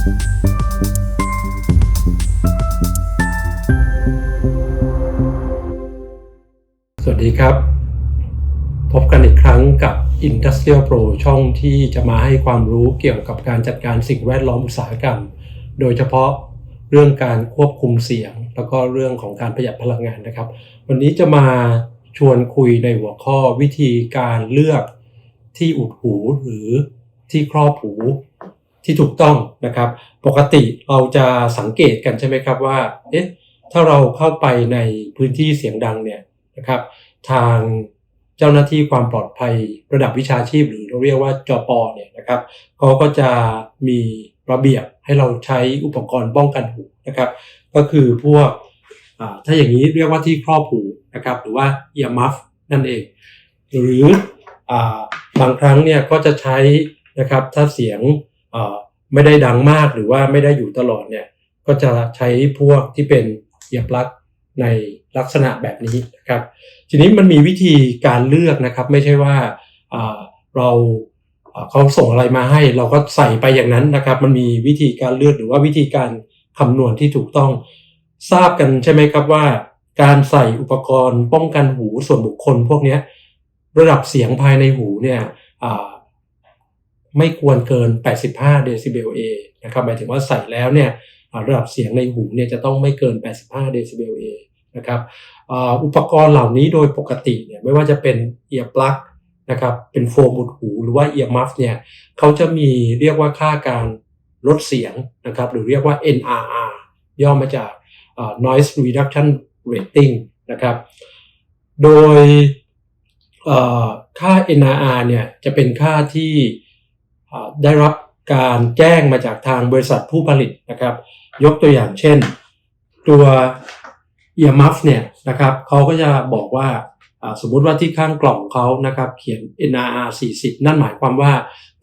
สวัสดีครับ พบกันอีกครั้งกับ Industrial Pro ช่องที่จะมาให้ความรู้เกี่ยวกับการจัดการสิ่งแวดล้อมอุตสาหกรรม โดยเฉพาะเรื่องการควบคุมเสียง แล้วก็เรื่องของการประหยัดพลังงานนะครับ วันนี้จะมาชวนคุยในหัวข้อวิธีการเลือกที่อุดหูหรือที่ครอบหู ที่ถูกต้องนะครับ ปกติเราจะสังเกตกันใช่ไหมครับว่าเอ๊ะถ้าเราเข้าไปในพื้นที่เสียงดังเนี่ยนะครับทางเจ้าหน้าที่ความปลอดภัยระดับวิชาชีพ หรือเราเรียกว่าจปเนี่ยนะครับเขาก็จะมีระเบียบให้เราใช้อุปกรณ์ป้องกันหูนะครับ ก็คือพวกถ้าอย่างนี้เรียกว่าที่ครอบหูนะครับ หรือว่า ear muff นั่นเอง หรืออบางครั้งเนี่ยก็จะใช้นะครับถ้าเสียง ไม่ได้ดังมากหรือว่าไม่ได้อยู่ตลอดเนี่ยก็จะใช้พวกที่เป็นเอียร์ปลักในลักษณะแบบนี้นะครับ ทีนี้มันมีวิธีการเลือกนะครับ ไม่ใช่ว่าเราเขาส่งอะไรมาให้ เราก็ใส่ไปอย่างนั้นนะครับ มันมีวิธีการเลือกหรือว่าวิธีการคำนวณที่ถูกต้องทราบกันใช่ไหมครับว่า การใส่อุปกรณ์ป้องกันหูส่วนบุคคล พวกนี้ระดับเสียงภายในหูเนี่ย ไม่ควรเกิน 85 เดซิเบล A นะครับหมายถึงว่าใส่แล้วเนี่ยระดับเสียงในหูเนี่ยจะต้องไม่เกิน 85 เดซิเบล A นะครับอุปกรณ์เหล่านี้โดยปกติเนี่ยไม่ว่าจะเป็นเอียร์ปลั๊กนะครับเป็นโฟมอุดหูหรือว่าเอียร์มัฟเนี่ยเขาจะมีเรียกว่าค่าการลดเสียงนะครับหรือเรียกว่า NRR ย่อมาจาก noise reduction rating นะครับ โดยค่า NRR เนี่ยจะเป็นค่าที่ ได้รับการแจ้งมาจากทางบริษัทผู้ผลิตนะครับ ยกตัวอย่างเช่น ตัว earmuff เนี่ยนะครับเขาก็จะบอกว่าสมมุติว่าที่ข้างกล่องเขานะครับเขียน NRR 40 นั่นหมายความว่า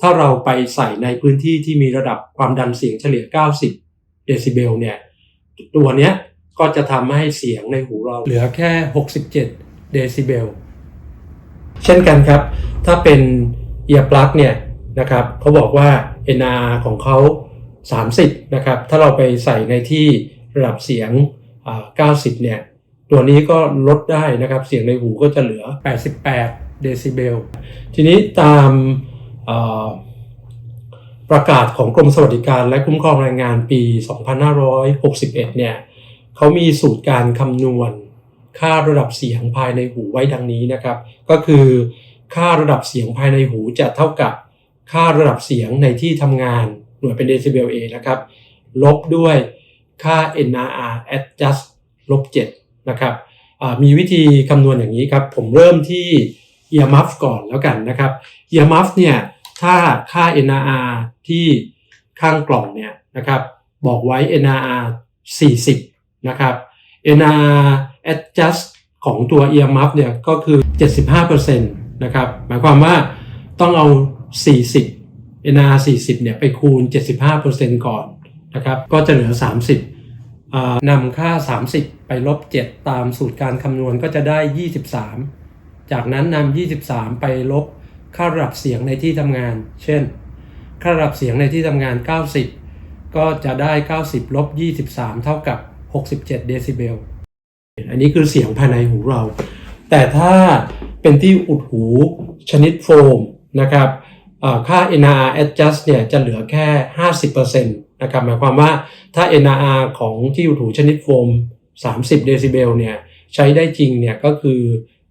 ถ้าเราไปใส่ในพื้นที่ที่มีระดับความดันเสียงเฉลี่ย 90 เดซิเบลเนี่ยตัวเนี้ยก็จะทำให้เสียงในหูเราเหลือแค่ 67 เดซิเบล เช่นกันครับ ถ้าเป็นเอียร์ปลั๊กเนี่ย นะครับเขาบอกว่า NR ของเขา 30 นะครับ ถ้าเราไปใส่ในที่ระดับเสียงอ่า90 เนี่ย ตัวนี้ก็ลดได้นะครับ เสียงในหูก็จะเหลือ 88 เดซิเบล ทีนี้ตามประกาศของกรมสวัสดิการและคุ้มครองแรงงานปี 2561 เนี่ยเขามีสูตรการคำนวณ ค่าระดับเสียงภายในหูไว้ดังนี้นะครับ ก็คือค่าระดับเสียงภายในหูจะเท่ากับ ค่าระดับเสียงในที่ทำงานหน่วยเป็นเดซิเบล A นะครับ ลบด้วยค่า NRR adjust ลบ7นะครับมีวิธีคำนวณอย่างนี้ครับ ผมเริ่มที่ earmuff ก่อนแล้วกันนะครับ earmuff เนี่ยถ้าค่า NRR ที่ข้างกล่องเนี่ยนะครับบอกไว้ NRR 40 นะครับ NRR adjust ของตัว earmuff เนี่ยก็คือ 75%นะครับ หมายความว่าต้องเอา 40 NR 40เนี่ยไปคูณ 75%ก่อนนะครับก็จะเหลือ 30อนำค่า 30 ไปลบ 7 ตามสูตรการคำนวณก็จะได้ 23 จากนั้นนำ23 ไปลบค่าระดับเสียงในที่ทำงาน เช่น ค่าระดับเสียงในที่ทำงาน 90 ก็จะได้ 90ลบ23 เท่ากับ 67 เดซิเบล อันนี้คือเสียงภายในหูเรา แต่ถ้าเป็นที่อุดหูชนิดโฟมนะครับ ค่า NRR adjust เนี่ยจะเหลือแค่ 50%นะครับหมายความว่าถ้า NRR ของที่อุดหูชนิดโฟม 30 เดซิเบลเนี่ยใช้ได้จริงเนี่ยก็คือ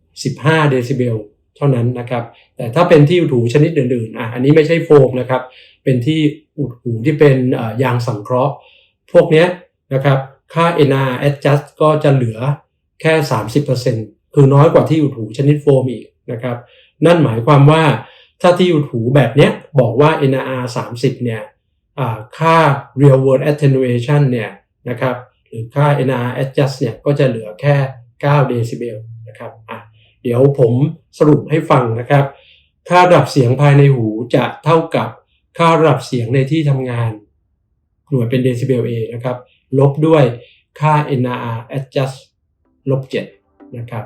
15 เดซิเบลเท่านั้นนะครับ แต่ถ้าเป็นที่อุดหูชนิดอื่นๆอะอันนี้ไม่ใช่โฟมนะครับ เป็นที่อุดหูที่เป็นยางสังเคราะห์ พวกเนี้ยนะครับค่า NR adjust ก็จะเหลือแค่ 30%คือน้อยกว่าที่อุดหูชนิดโฟมอีกนะครับ นั่นหมายความว่า ถ้าที่อุดหูแบบเนี้ยบอกว่า NR 30 เนี่ยค่า real world attenuation เนี่ยนะครับหรือค่า NR adjust เนี่ยก็จะเหลือแค่ 9 เดซิเบลนะครับอะเดี๋ยวผมสรุปให้ฟังนะครับ ค่าระดับเสียงภายในหูจะเท่ากับค่าระดับเสียงในที่ทำงาน หน่วยเป็นเดซิเบล A นะครับ ลบด้วยค่า NR adjust ลบ 7 นะครับ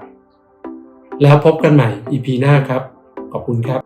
แล้วพบกันใหม่ EP หน้าครับ ขอบคุณครับ